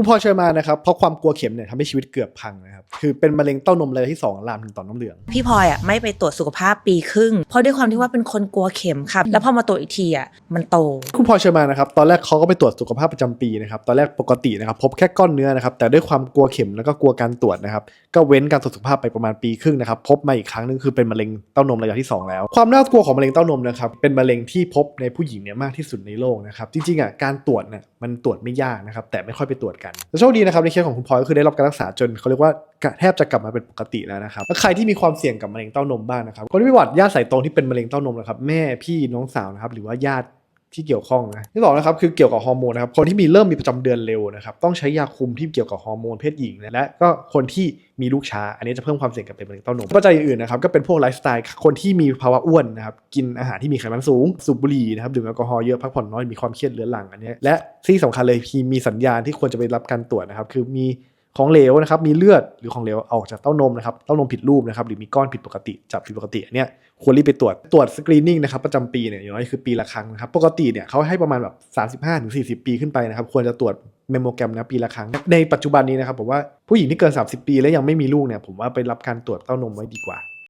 คุณพลอยเชอร์มานนะครับเพราะความกลัวเข็มเนี่ยทำให้ชีวิตเกือบพังนะครับคือเป็นมะเร็งเต้านมระยะที่สองลามถึงต่อมน้ำเหลือง พี่พลอยอะไม่ไปตรวจสุขภาพปีครึ่ง เพราะด้วยความที่ว่าเป็นคนกลัวเข็มครับ แล้วพอมาตรวจอีกทีอะมันโต คุณพลอยเชอร์มานนะครับตอนแรกเขาก็ไปตรวจสุขภาพประจำปีนะครับตอนแรกปกตินะครับพบแค่ก้อนเนื้อนะครับแต่ด้วยความกลัวเข็มแล้วก็กลัวการตรวจนะครับก็เว้นการตรวจสุขภาพไปประมาณปีครึ่งนะครับพบมาอีกครั้งหนึงคือเป็นมะเร็งเต้านมระยะที่สองแล้ว ความน่ากลัวของมะเร็งเต้านมนะครับเป็นมะเร็งที่พบในผู้หญิงเนี่ยมากที่สุดในโลกนะครับจริงๆอะการตรวจเนี่ยมันตรวจไม่ยากนะครับแต่ไม่ค่อยไปตรวจกันแต่โชคดีนะครับในเคสของคุณพลอยก็คือได้รับการรักษาจนเขาเรียกว่าแทบจะกลับมาเป็นปกติแล้วนะครับแล้วใครที่มีความเสี่ยงกับมะเร็งเต้านมบ้างนะครับคนที่มีประวัดญาติสายตรงที่เป็นมะเร็งเต้านมนะครับแม่พี่น้องสาวนะครับหรือว่าญาติ ที่เกี่ยวข้องนะที่สองนะครับคือเกี่ยวกับฮอร์โมนนะครับคนที่มีเริ่มมีประจำเดือนเร็วนะครับต้องใช้ยาคุมที่เกี่ยวกับฮอร์โมนเพศหญิงนะและก็คนที่มีลูกช้า อันนี้จะเพิ่มความเสี่ยงกับเป็นมะเร็งเต้านมปัจจัยอื่นๆนะครับก็เป็นพวกไลฟ์สไตล์คนที่มีภาวะอ้วนนะครับกินอาหารที่มีไขมันสูง สูบบุหรี่นะครับดื่มแอลกอฮอล์เยอะพักผ่อนน้อยมีความเครียดเรื้อรังอันนี้และที่สำคัญเลยมีสัญญาณที่ควรจะไปรับการตรวจนะครับคือมี ของเหลวนะครับมีเลือดหรือของเหลวออกจากเต้านมนะครับเต้านมผิดรูปนะครับหรือมีก้อนผิดปกติจับผิดปกติเนี่ยควรรีบไปตรวจตรวจสกรีนนิ่งนะครับประจำปีเนี่ยอย่างน้อยคือปีละครั้งนะครับปกติเนี่ยเขาให้ประมาณแบบ 35ถึง40 ปีขึ้นไปนะครับควรจะตรวจเมมโมแกรมนะปีละครั้ง ในปัจจุบันนี้นะครับผมว่าผู้หญิงที่เกิน 30 ปี แล้วยังไม่มีลูกเนี่ยผมว่าไปรับการตรวจเต้านมไว้ดีกว่า